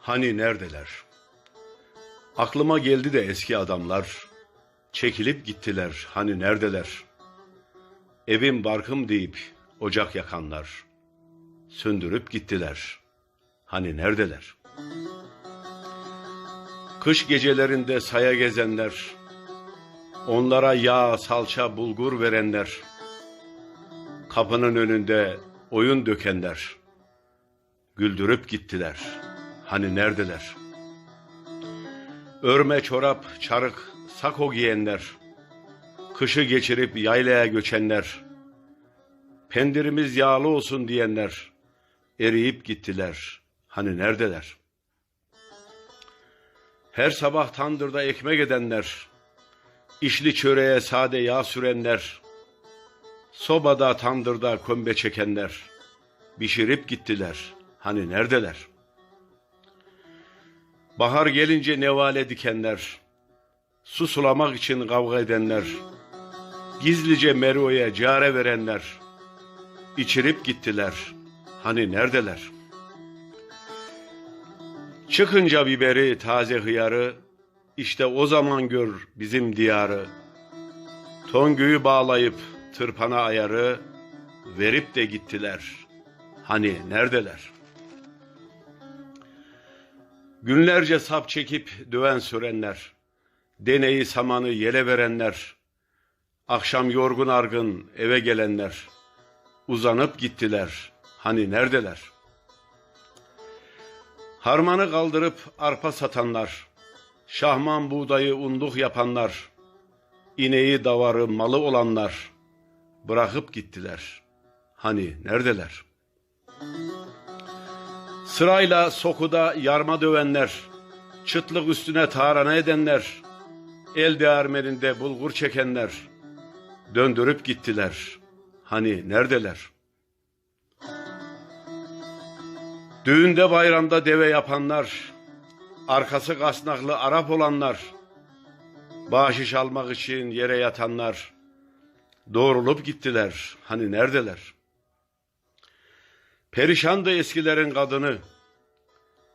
Hani neredeler? Aklıma geldi de eski adamlar. Çekilip gittiler. Hani neredeler? Evim barkım deyip ocak yakanlar. Söndürüp gittiler. Hani neredeler? Kış gecelerinde saya gezenler. Onlara yağ, salça, bulgur verenler. Kapının önünde oyun dökenler. Güldürüp gittiler. Hani neredeler? Örme çorap, çarık, sako giyenler. Kışı geçirip yaylaya göçenler. Pendirimiz yağlı olsun diyenler. Eriyip gittiler. Hani neredeler? Her sabah tandırda ekmek edenler. İşli çöreğe sade yağ sürenler. Sobada tandırda kömbe çekenler. Pişirip gittiler. Hani neredeler? Bahar gelince nevale dikenler. Su sulamak için kavga edenler. Gizlice Mero'ya care verenler. içirip gittiler. Hani neredeler? Çıkınca biberi, taze hıyarı, işte o zaman gör bizim diyarı. Tongüyü bağlayıp tırpana ayarı, verip de gittiler. Hani neredeler? Günlerce sap çekip döven sürenler, deneyi samanı yele verenler, akşam yorgun argın eve gelenler, uzanıp gittiler. Hani neredeler? Harmanı kaldırıp arpa satanlar, şahman buğdayı unduk yapanlar, ineği davarı malı olanlar, bırakıp gittiler. Hani neredeler? Sırayla sokuda yarma dövenler, çıtlık üstüne tarhana edenler, el değirmeninde bulgur çekenler, döndürüp gittiler. Hani neredeler? Düğünde bayramda deve yapanlar, arkası kasnaklı Arap olanlar, bahşiş almak için yere yatanlar, doğrulup gittiler. Hani neredeler? Perişandı eskilerin kadını,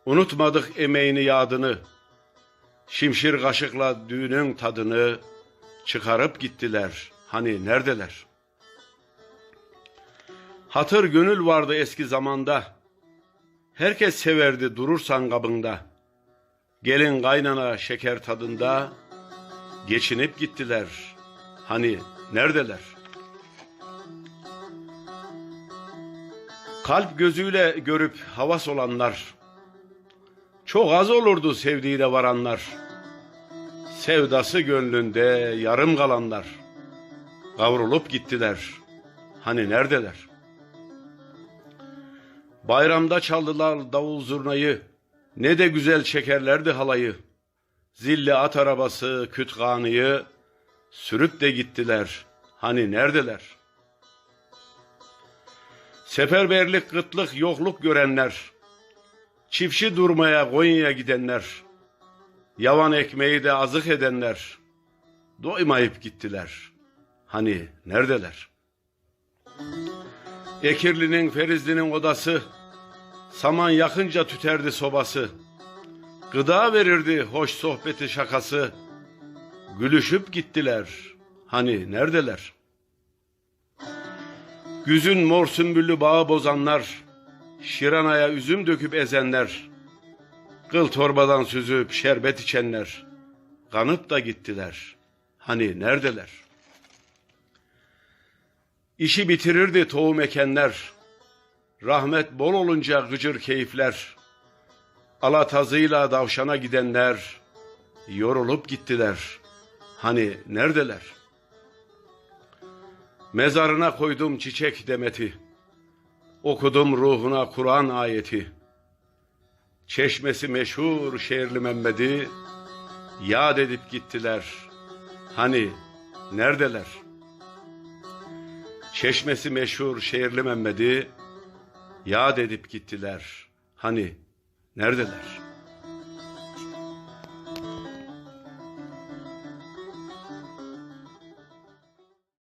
unutmadık emeğini yadını, şimşir kaşıkla düğünün tadını çıkarıp gittiler. Hani neredeler? Hatır gönül vardı eski zamanda, herkes severdi durursan kabında. Gelin kaynana şeker tadında, geçinip gittiler. Hani neredeler? Kalp gözüyle görüp havas olanlar, çok az olurdu sevdiğine varanlar. Sevdası gönlünde yarım kalanlar, kavrulup gittiler. Hani neredeler? Bayramda çaldılar davul zurnayı, ne de güzel çekerlerdi halayı. Zilli at arabası kütkanıyı, sürüp de gittiler. Hani neredeler? Seferberlik, kıtlık, yokluk görenler, çiftçi durmaya Konya'ya gidenler, yavan ekmeği de azık edenler, doymayıp gittiler. Hani neredeler? Ekirli'nin, Ferizli'nin odası, saman yakınca tüterdi sobası, gıda verirdi hoş sohbeti şakası, gülüşüp gittiler. Hani neredeler? Güzün mor sümbüllü bağı bozanlar, şiranaya üzüm döküp ezenler, kıl torbadan süzüp şerbet içenler, kanıp da gittiler. Hani neredeler? İşi bitirirdi tohum ekenler, rahmet bol olunca gıcır keyifler, alatazıyla davşana gidenler, yorulup gittiler. Hani neredeler? Mezarına koydum çiçek demeti. Okudum ruhuna Kur'an ayeti. Çeşmesi meşhur şehirli Mehmet'i yad edip gittiler. Hani neredeler? Çeşmesi meşhur şehirli Mehmet'i yad edip gittiler. Hani neredeler?